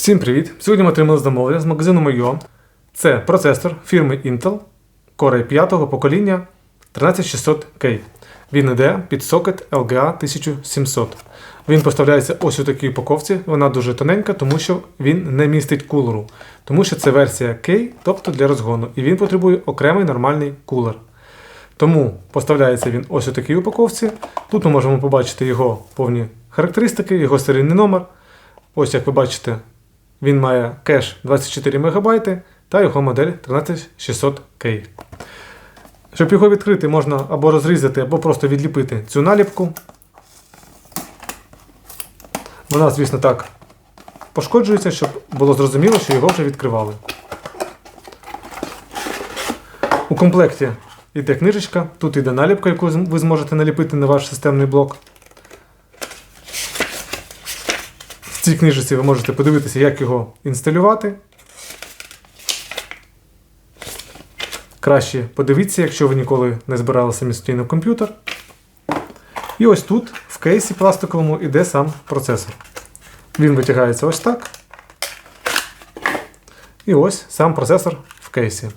Всім привіт! Сьогодні ми отримали замовлення з магазину Moyo. Це процесор фірми Intel Core 5 покоління 13600K. Він йде під сокет LGA 1700. Він поставляється ось у такій упаковці. Вона дуже тоненька, тому що він не містить кулеру. Тому що це версія K, тобто для розгону, і він потребує окремий нормальний кулер. Тому поставляється він ось у такій упаковці. Тут ми можемо побачити його повні характеристики, його серійний номер. Ось як ви бачите, він має кеш 24 МБ та його модель 13600K. Щоб його відкрити, можна або розрізати, або просто відліпити цю наліпку. Вона, звісно, так пошкоджується, щоб було зрозуміло, що його вже відкривали. У комплекті йде книжечка, тут йде наліпка, яку ви зможете наліпити на ваш системний блок. В цій книжці ви можете подивитися, як його інсталювати. Краще подивіться, якщо ви ніколи не збирали самостійно комп'ютер. І ось тут, в кейсі пластиковому, іде сам процесор. Він витягається ось так. І ось сам процесор в кейсі.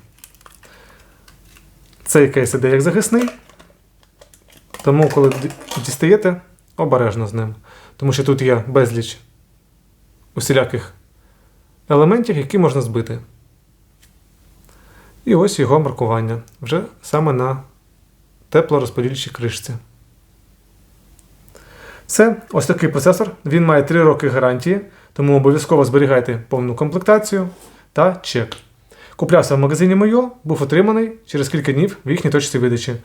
Цей кейс іде як захисний. Тому, коли дістаєте, обережно з ним. Тому що тут є безліч усіляких елементів, які можна збити. І ось його маркування вже саме на теплорозподільчій кришці. Все, ось такий процесор. Він має 3 роки гарантії, тому обов'язково зберігайте повну комплектацію та чек. Куплявся в магазині Мойо, був отриманий через кілька днів в їхній точці видачі.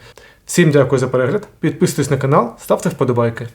Всім дякую за перегляд, підписуйтесь на канал, ставте вподобайки.